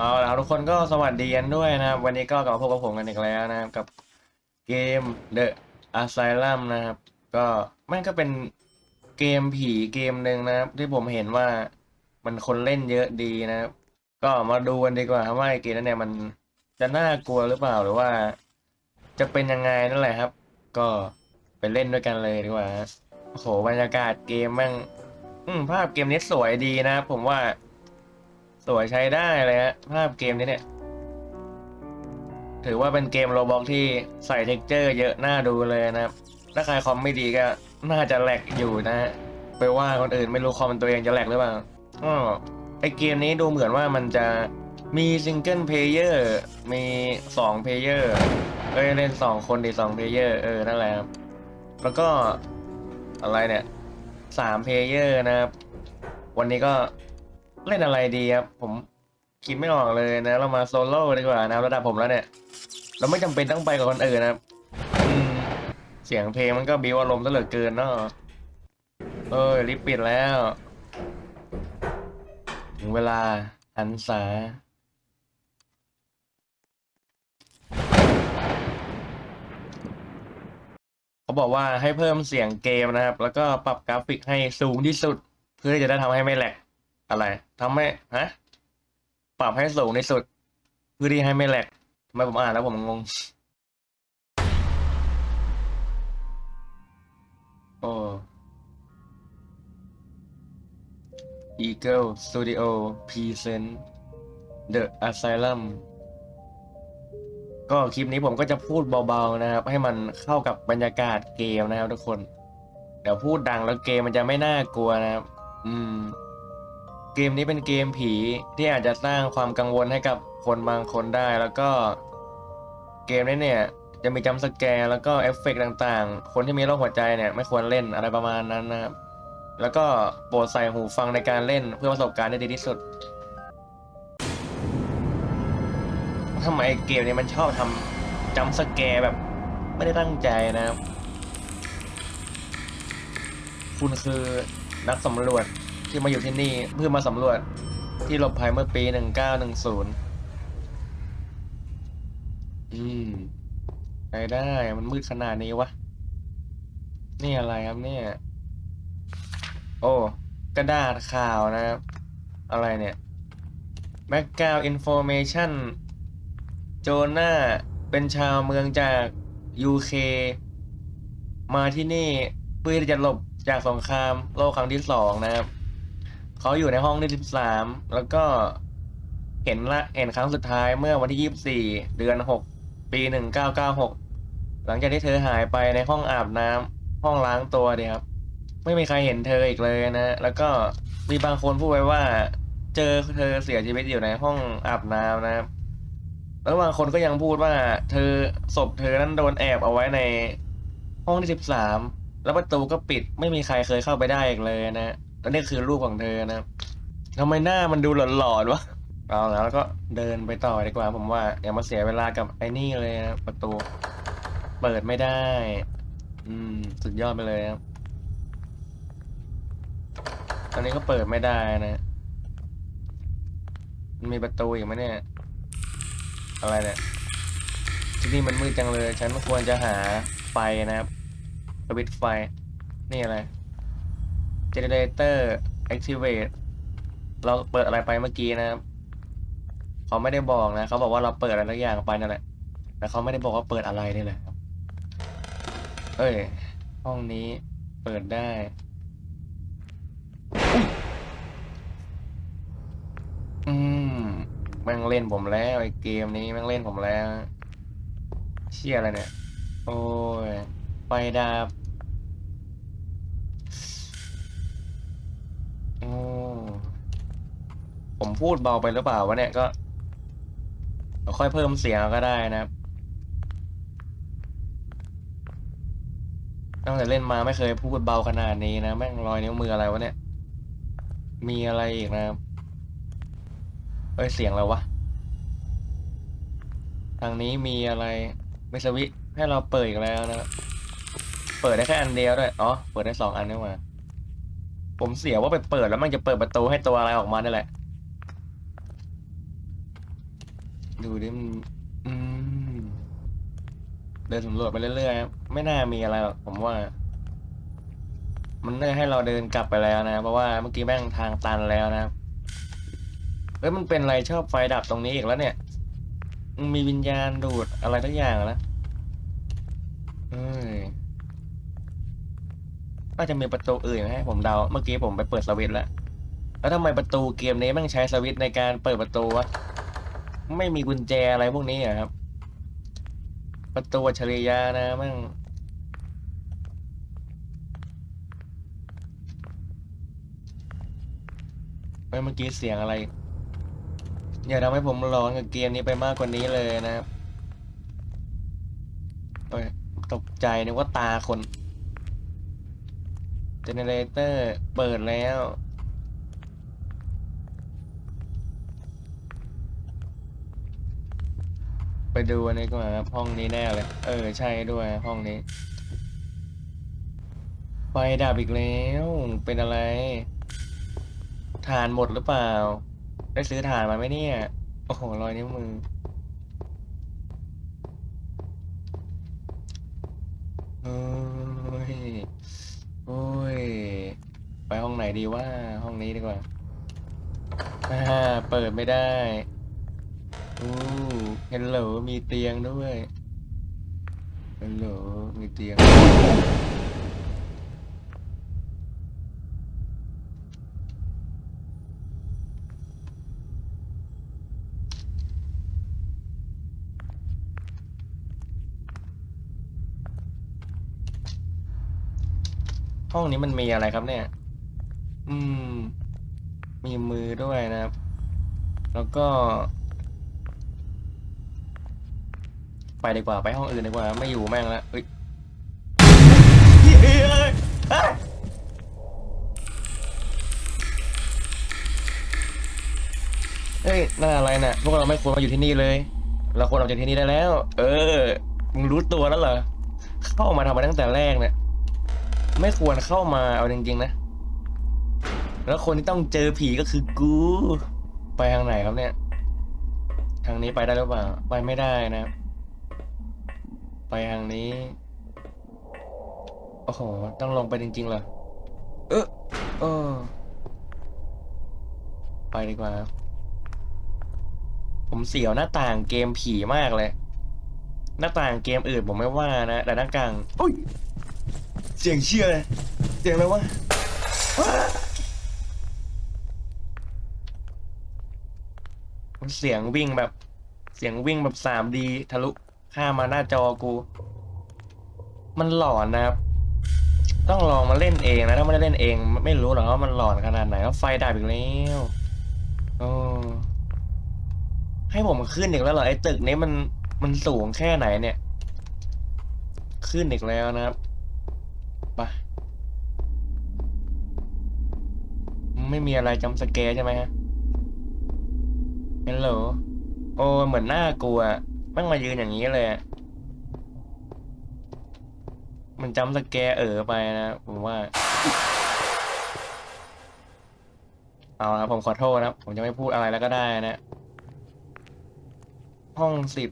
เอาละครับทุกคนก็สวัสดีกันด้วยนะครับ วันนี้ก็กลับมาพบกับผมกันอีกแล้วนะครับ กับเกม The Asylum นะครับ ก็มันก็เป็นเกมผีเกมหนึ่งนะครับ ที่ผมเห็นว่ามันคนเล่นเยอะดีนะครับ ก็มาดูกันดีกว่าครับว่าไอเกมนั้นเนี่ยมันจะน่ากลัวหรือเปล่าหรือว่า จะเป็นยังไงนั่นแหละครับ ก็ไปเล่นด้วยกันเลยดีกว่าโอ้โหบรรยากาศเกมแม่งภาพเกมนี้สวยดีนะครับผมว่า สวยใช้ได้เลยฮะภาพเกมนี้เนี่ย ถือว่าเป็นเกมโรบอกที่ใส่เท็กเจอร์ เยอะน่าดูเลยนะครับ ถ้าใครคอมไม่ดีก็น่าจะแหลกอยู่นะฮะไปว่าคนอื่นไม่รู้คอมตัวเองจะแหลกหรือเปล่าอ๋อไอเกมนี้ดูเหมือนว่ามันจะมีซิงเกิลเพลเยอร์มีสองเพลเยอร์เอ้ยเล่นสองคนดีสองเพลเยอร์เออนั่นแหละครับแล้วก็อะไรเนี่ยสามเพลเยอร์นะครับ วันนี้ก็ เล่นอะไรดีครับผมคิดไม่ออกเลยนะ เรามาโซโล่ดีกว่านะระดับผมแล้วเนี่ย เราไม่จำเป็นต้องไปกับคนอื่นนะครับเสียงเพลงมันก็บิวอารมณ์ซะเหลือเกินเนาะเอ้ยรีบปิดแล้ว ถึงเวลาหันษาเขาบอกว่าให้เพิ่มเสียงเกมนะครับ แล้วก็ปรับกราฟิกให้สูงที่สุด เพื่อที่จะได้ทำให้ไม่แหลก อะไรทำให้ฮะปรับให้สูงที่สุดเพื่อที่ให้ไม่แหลกทำไมผมอ่านแล้วผมงงโอ้ Eagle Studio Present The Asylum ก็คลิปนี้ผมก็จะพูดเบาๆนะครับ ให้มันเข้ากับบรรยากาศเกมนะครับทุกคน เดี๋ยวพูดดังแล้วเกมมันจะไม่น่ากลัวนะครับ อืม เกมนี้เป็นเกมผีที่อาจจะสร้างความกังวลให้กับคนบางคนได้ แล้วก็เกมนี้เนี่ยจะมีจัมสแกร์แล้วก็เอฟเฟกต์ต่างๆ คนที่มีโรคหัวใจเนี่ยไม่ควรเล่นอะไรประมาณนั้นนะครับ แล้วก็โปรดใส่หูฟังในการเล่นเพื่อประสบการณ์ได้ดีที่สุดทำไมเกมนี้มันชอบทำจัมสแกร์แบบไม่ได้ตั้งใจนะครับ คุณคือนักสำรวจ ที่มาอยู่ที่นี่เพื่อมาสำรวจที่หลบภัยเมื่อปีหนึ่งเก้าหนึ่งศูนย์อืมไปได้มันมืดขนาดนี้วะ นี่อะไรครับเนี่ย โอ้ กระดาษข่าวนะครับ อะไรเนี่ย Background Information โจนาเป็นชาวเมืองจาก UK มาที่นี่เพื่อที่จะหลบจากสงครามโลกครั้งที่สองนะครับ เขาอยู่ในห้องที่สิบสามแล้วก็เห็นละเห็นครั้งสุดท้ายเมื่อวันที่ยี่สิบสี่เดือนหกปีหนึ่งเก้าเก้าหกหลังจากที่เธอหายไปในห้องอาบน้ำห้องล้างตัวเดียครับ ไม่มีใครเห็นเธออีกเลยนะ แล้วก็มีบางคนพูดไว้ว่า เจอเธอเสียชีวิตอยู่ในห้องอาบน้ำนะครับ แล้วบางคนก็ยังพูดว่า เธอศพเธอนั้นโดนแอบเอาไว้ในห้องที่สิบสามแล้วประตูก็ปิดไม่มีใครเคยเข้าไปได้อีกเลยนะ แล้วนี่คือรูปของเธอนะครับทำไมหน้ามันดูหลอนๆวะเอาแล้วแล้วก็เดินไปต่อดีกว่าผมว่าอย่ามาเสียเวลากับไอ้นี่เลยนะประตู เปิดไม่ได้ อืม สุดยอดไปเลยครับตอนนี้ก็เปิดไม่ได้นะมันมีประตูอีกไหมเนี่ย อะไรเนี่ยที่นี่มันมืดจังเลย ฉันควรจะหาไฟนะครับสวิตไฟ นี่อะไร generator activate เราเปิดอะไรไปเมื่อกี้นะครับเขาไม่ได้บอกนะเขาบอกว่าเราเปิดอะไรสักอย่างไปนั่นแหละแต่เขาไม่ได้บอกว่าเปิดอะไรนี่แหละครับ เอ้ย ห้องนี้เปิดได้ อืมแม่งเล่นผมแล้วไอ้เกมนี้แม่งเล่นผมแล้ว เชี่ยอะไรเนี่ย โอ้ยไฟดับ ผมพูดเบาไปหรือเปล่าวะเนี่ยก็ค่อยเพิ่มเสียงก็ได้นะครับตั้งแต่เล่นมาไม่เคยพูดเบาขนาดนี้นะแม่งรอยนิ้วมืออะไรวะเนี่ย มีอะไรอีกนะครับเอ้ยเสียงอะไรวะทางนี้มีอะไรไม่สวิตให้เราเปิดอีกแล้วนะเปิดได้แค่อันเดียวด้วยอ๋อเปิดได้สองอันนี่หว่าผมเสียว่าไปเปิดแล้วมันจะเปิดประตูให้ตัวอะไรออกมานี่แหละ ดูดิมันอืมเดินสำรวจไปเรื่อยๆครับไม่น่ามีอะไรหรอกผมว่า มันน่าให้เราเดินกลับไปแล้วนะ เพราะว่าเมื่อกี้แม่งทางตันแล้วนะครับเอ้ยมันเป็นอะไรชอบไฟดับตรงนี้อีกแล้วเนี่ย มีวิญญาณดูดอะไรทั้งอย่างแล้วเอ้ยน่าจะมีประตูอื่นให้ผมเดา เมื่อกี้ผมไปเปิดสวิตแล้ว แล้วทำไมประตูเกมนี้แม่งใช้สวิตในการเปิดประตูวะ ไม่มีกุญแจอะไรพวกนี้อะครับ ประตูอัจฉริยะนะแม่งเอ้ยเมื่อกี้เสียงอะไร อย่าทำให้ผมร้อนกับเกมนี้ไปมากกว่านี้เลยนะครับตกใจนึกว่าตาคนเจเนเรเตอร์เปิดแล้ว ไปดูอันนี้ก่อนครับห้องนี้แน่เลย เออใช่ด้วยห้องนี้ ไฟดับอีกแล้ว เป็นอะไรฐานหมดหรือเปล่า ได้ซื้อฐานมาไหมเนี่ย โอ้โหรอยนิ้วมือ โอ้ย โอ้ย ไปห้องไหนดีว่า ห้องนี้ดีกว่าอ่าเปิดไม่ได้ อู้เฮลโหลมีเตียงด้วยเฮลโหลมีเตียง ห้องนี้มันมีอะไรครับเนี่ย อืม มีมือด้วยนะครับ แล้วก็ ไปดีกว่าไปห้องอื่นดีกว่าไม่อยู่แม่งแล้วเฮ้ยเฮ้ยเฮ้ยเฮ้ยเฮ้ยน่าอะไรน่ะพวกเราไม่ควรมาอยู่ที่นี่เลย เราควรออกจากที่นี่ได้แล้ว เออมึงรู้ตัวแล้วเหรอเข้ามาทำมาตั้งแต่แรกเนี่ยไม่ควรเข้ามาเอาจริงๆนะ แล้วคนที่ต้องเจอผีก็คือกู ไปทางไหนครับเนี่ย ทางนี้ไปได้หรือเปล่า ไปไม่ได้นะครับ ไปทางนี้ โอ้โห ต้องลงไปจริงๆเหรอ เออเออ ไปดีกว่าครับผมเสียวหน้าต่างเกมผีมากเลย หน้าต่างเกมอื่นผมไม่ว่านะ แต่หน้ากลางอุ้ย เสียงเชี่ยเลย เสียงอะไรวะว้ามันเสียงวิ่งแบบ เสียงวิ่งแบบสามดีทะลุ ข้ามมาหน้าจอกู มันหลอนนะครับ ต้องลองมาเล่นเองนะ ถ้าไม่ได้เล่นเอง ไม่รู้หรอกว่ามันหลอนขนาดไหนก็ไฟดับอีกแล้วโอ้ให้ผมขึ้นอีกแล้วเหรอไอ้ตึกนี้มันมันสูงแค่ไหนเนี่ย ขึ้นอีกแล้วนะครับไปไม่มีอะไรจำสแกใช่ไหมฮะเฮลโหลโอ้เหมือนน่ากลัว ม่งมายืนอย่างนี้เลย มันจำสแกเออไปนะ ผมว่า เอาละผมขอโทษนะ ผมจะไม่พูดอะไรแล้วก็ได้นะ ห้องสิบ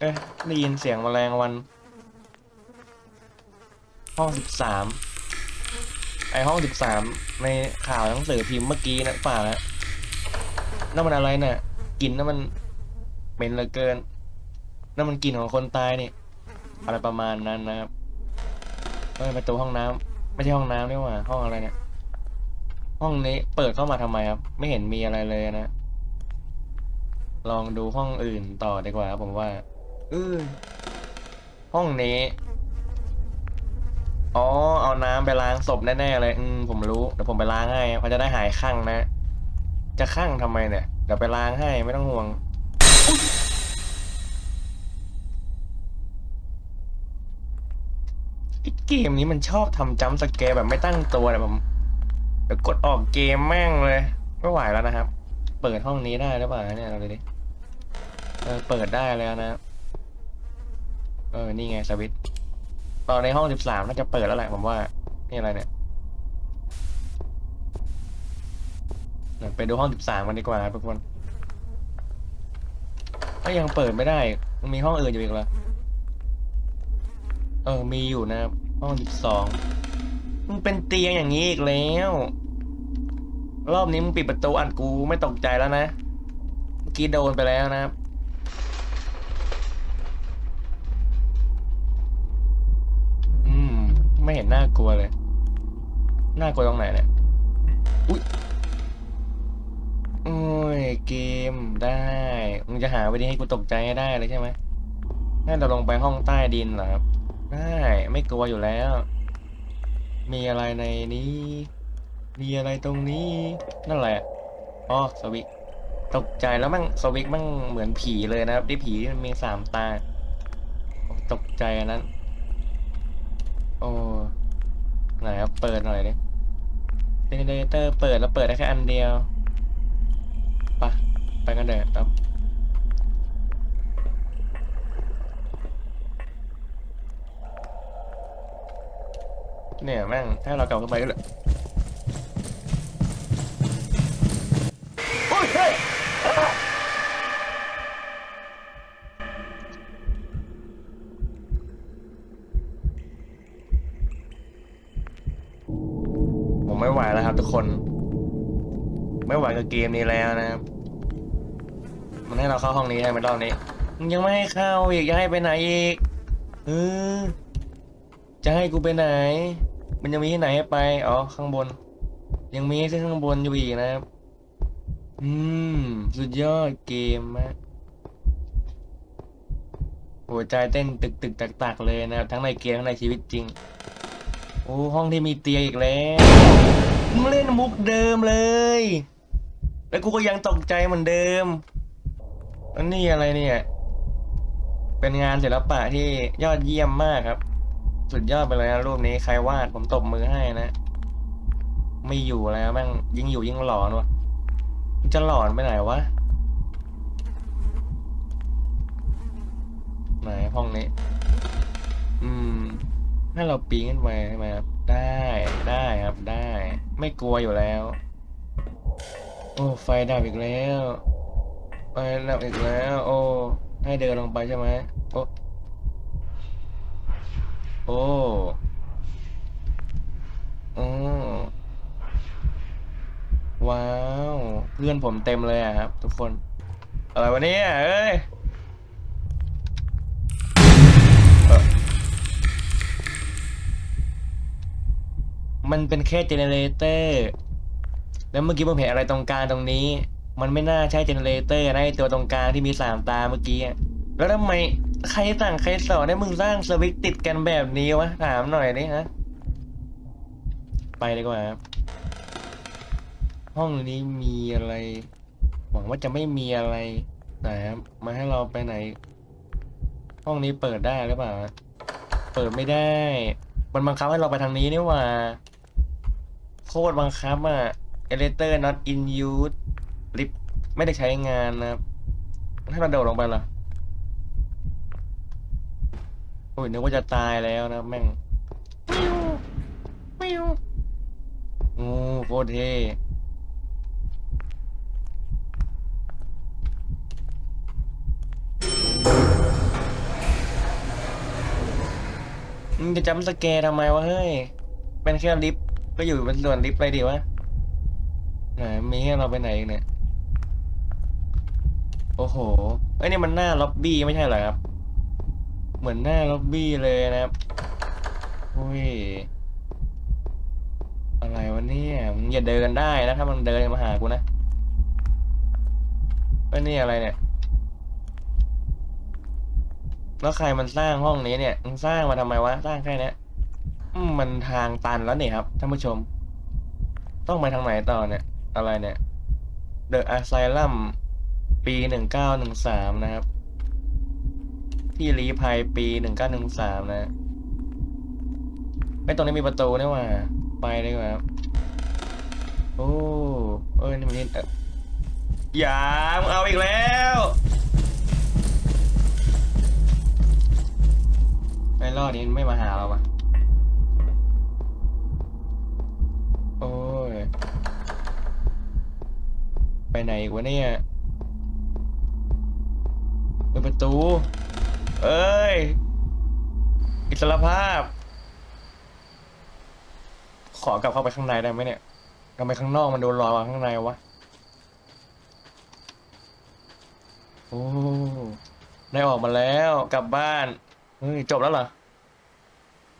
เอ๊ะได้ยินเสียงแมลงวัน ห้องสิบสาม ไอห้องสิบสามในข่าวหนังสือพิมพ์เมื่อกี้นะป่าแล้วนั่นมันอะไรเนี่ยกลิ่นนั่นมัน เหม็นเหลือเกินนั่นมันกลิ่นของคนตายนี่ อะไรประมาณนั้นนะครับเอ้ยประตูห้องน้ำไม่ใช่ห้องน้ำนี่หว่า ห้องอะไรเนี่ย ห้องนี้เปิดเข้ามาทำไมครับ ไม่เห็นมีอะไรเลยนะ ลองดูห้องอื่นต่อดีกว่าครับผมว่าเออห้องนี้ อ๋อ เอาน้ำไปล้างศพแน่ๆเลย อืมผมรู้เดี๋ยวผมไปล้างให้เขาจะได้หายข้างนะ จะข้างทำไมเนี่ยเดี๋ยวไปล้างให้ไม่ต้องห่วง เกมนี้มันชอบทำจัมสแกร์แบบไม่ตั้งตัวเนี่ยผมเดี๋ยวกดออกเกมแม่งเลยไม่ไหวแล้วนะครับ เปิดห้องนี้ได้หรือเปล่าเนี่ยเราดูดิเออเปิดได้แล้วนะ เออนี่ไงสวิตช์ตอนในห้องสิบสามน่าจะเปิดแล้วแหละผมว่า นี่อะไรเนี่ยไปดูห้องสิบสามกันดีกว่าทุกคนก็ยังเปิดไม่ได้ มีห้องอื่นอยู่อีกเหรอเออมีอยู่นะครับ ห้องสิบสองมึงเป็นเตียงอย่างนี้อีกแล้ว รอบนี้มึงปิดประตูอัดกูไม่ตกใจแล้วนะ เมื่อกี้โดนไปแล้วนะครับอืม ไม่เห็นน่ากลัวเลย น่ากลัวตรงไหนเนี่ย อุ้ยโอ้ย เกมได้ มึงจะหาวิธีให้กูตกใจให้ได้เลยใช่ไหมให้เราลงไปห้องใต้ดินเหรอครับ ได้ไม่กลัวอยู่แล้ว มีอะไรในนี้ มีอะไรตรงนี้ นั่นแหละอ๋อสวิกตกใจแล้วมั่งสวิกมั่งเหมือนผีเลยนะครับที่ผีที่มันมีสามตา ตกใจอันนั้น โอ้ไหนครับเปิดหน่อยดิเจเนเรเตอร์เปิดแล้วเปิดได้แค่อันเดียวไปะไปกันเถอะครับ เนี่ยแม่งถ้าเรากลับเข้าไปก็เลยโอ้ยผมไม่ไหวแล้วครับทุกคน ไม่ไหวกับเกมนี้แล้วนะครับ มันให้เราเข้าห้องนี้ใช่ไหมรอบนี้มึงยังไม่ให้เข้าอีกจะให้ไปไหนอีกเออจะให้กูไปไหน มันยังมีที่ไหนให้ไป อ๋อ ข้างบน ยังมีที่ข้างบนอยู่อีกนะครับ อืม สุดยอดเกมมากหัวใจเต้นตึกตึกตักตักๆเลยนะครับ ทั้งในเกมทั้งในชีวิตจริง โอ้ห้องที่มีเตียงอีกแล้วมึงเล่นมุกเดิมเลย แล้วกูก็ยังตกใจเหมือนเดิมอันนี้อะไรเนี่ย เป็นงานศิลปะที่ยอดเยี่ยมมากครับ สุดยอดไปเลยนะรูปนี้ใครวาดผมตบมือให้นะ ไม่อยู่แล้วแม่งยิ่งอยู่ยิ่งหลอนวะมันจะหลอนไปไหนวะ ไหนห้องนี้ อืมให้เราปีนขึ้นไปใช่ไหมครับได้ได้ครับได้ ไม่กลัวอยู่แล้ว โอ้ไฟดับอีกแล้วไฟดับอีกแล้ว โอ้ให้เดินลงไปใช่ไหมโอ้ โอ้โอ้ว้าว เพื่อนผมเต็มเลยอะครับ ทุกคน อะไรวะเนี่ยเอ้ยเอ่อมันเป็นแค่เจเนเรเตอร์ แล้วเมื่อกี้ผมเห็นอะไรตรงกลางตรงนี้ มันไม่น่าใช่เจเนเรเตอร์นะไอตัวตรงกลางที่มีสามตาเมื่อกี้อะ แล้วทำไมใครสั่งใครสอนให้มึงสร้างสวิตติดกันแบบนี้วะ ถามหน่อยดิฮะ ไปดีกว่าครับ ห้องนี้มีอะไร หวังว่าจะไม่มีอะไรนะครับมาให้เราไปไหน ห้องนี้เปิดได้หรือเปล่า เปิดไม่ได้ มันบังคับให้เราไปทางนี้นี่ว่า โคตรบังคับอะ elevator not in use lift ไม่ได้ใช้งานนะครับถ้เราโดดลงไปเหรอ โอ้ยนึกว่าจะตายแล้วนะแม่งวิวโอ้โคตรเท่มึงจะจำสแกร์ทำไมวะเฮ้ย เป็นแค่ลิฟต์ก็อยู่เป็นส่วนลิฟต์ไปดิวะไหนมีให้เราไปไหนอีกเนี่ย โอ้โห ไอ้ยนี่มันหน้าล็อบบี้ไม่ใช่เหรอครับ เหมือนหน้าล็อบบี้เลยนะครับโอ้ย อะไรวะเนี่ยมึงอย่าเดินได้นะ ถ้ามันเดินมาหากูนะเอ้นี่อะไรเนี่ย แล้วใครมันสร้างห้องนี้เนี่ยมึงสร้างมาทำไมวะ สร้างแค่เนี้ยอืมมันทางตันแล้วเนี่ยครับท่านผู้ชม ต้องไปทางไหนต่อเนี่ย อะไรเนี่ย The Asylum ปีหนึ่งเก้าหนึ่งสามนะครับ ที่รีภัยปีหนึ่งเก้าหนึ่งสามนะไอ้ยตรงนี้มีประตูนี่ว่า ไปดีกว่าครับโอ้เอ้ยนี่มันนี่เออย่ามึงเอาอีกแล้วไอ้รอดนี้ไม่มาหาเราปะโอ้ย ไปไหนอีกวะเนี่ยประตู เอ้ย อิสรภาพ ขอกลับเข้าไปข้างในได้ไหมเนี่ยทำไมข้างนอกมันโดนรอยกว่าข้างในวะ โอ้ได้ออกมาแล้วกลับบ้านเฮ้ยจบแล้วเหรอ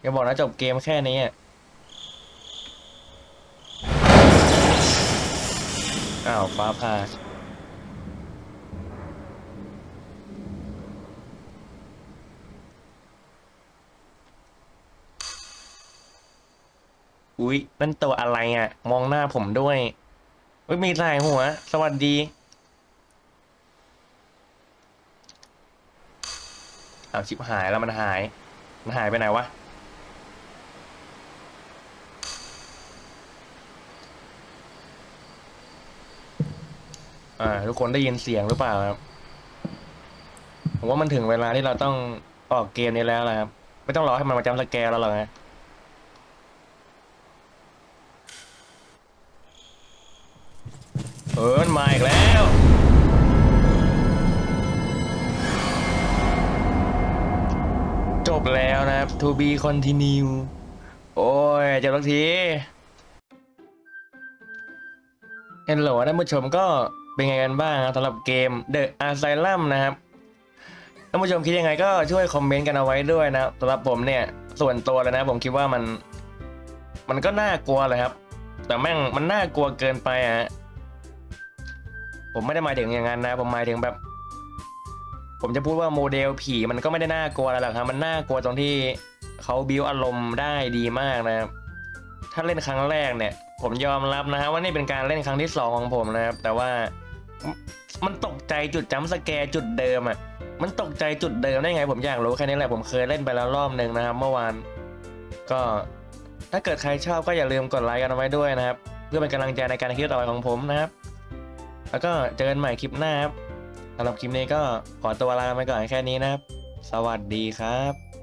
อย่าบอกนะจบเกมแค่นี้อ้าวฟ้าผ่า อุ๊ยนั่นตัวอะไรอะ มองหน้าผมด้วยอุ๊ยมีสายหัว สวัสดี เอาชิบหายแล้วมันหาย มันหายไปไหนวะอ่าทุกคนได้ยินเสียงหรือเปล่าครับผมว่ามันถึงเวลาที่เราต้องออกเกมนี้แล้วแหละครับ ไม่ต้องรอให้มันมาจำสแกร์แล้วหรอกนะ ออมันมาอีกแล้ว จบแล้วนะครับ to be continue โอ้ยจบทักทีเห็นโหลท่านผู้ชมก็เป็นไงกันบ้างสำหรับเกม The Asylum นะครับท่านผู้ชมคิดยังไงก็ช่วยคอมเมนต์กันเอาไว้ด้วยนะสำหรับผมเนี่ยส่วนตัวเลยนะ ผมคิดว่ามัน มันก็น่ากลัวเลยครับ แต่แม่งมันน่ากลัวเกินไปอะ ผมไม่ได้หมายถึงอย่างนั้นนะ ผมหมายถึงแบบ ผมจะพูดว่าโมเดลผีมันก็ไม่ได้น่ากลัวอะไรหรอกครับมันน่ากลัวตรงที่เขาบิวอารมณ์ได้ดีมากนะครับ ถ้าเล่นครั้งแรกเนี่ย ผมยอมรับนะครับว่านี่เป็นการเล่นครั้งที่สองของผมนะครับ แต่ว่ามันตกใจจุดจัมป์สแกร์จุดเดิมอะ มันตกใจจุดเดิมได้ไง ผมอยากรู้แค่นี้แหละผมเคยเล่นไปแล้วรอบหนึ่งนะครับ เมื่อวาน ก็ถ้าเกิดใครชอบก็อย่าลืมกดไลค์กันเอาไว้ด้วยนะครับ เพื่อเป็นกำลังใจในการคลิปต่อไปของผมนะครับ แล้วก็เจอกันใหม่คลิปหน้าครับสำหรับคลิปนี้ก็ขอตัวลาไปก่อนแค่นี้นะครับ สวัสดีครับ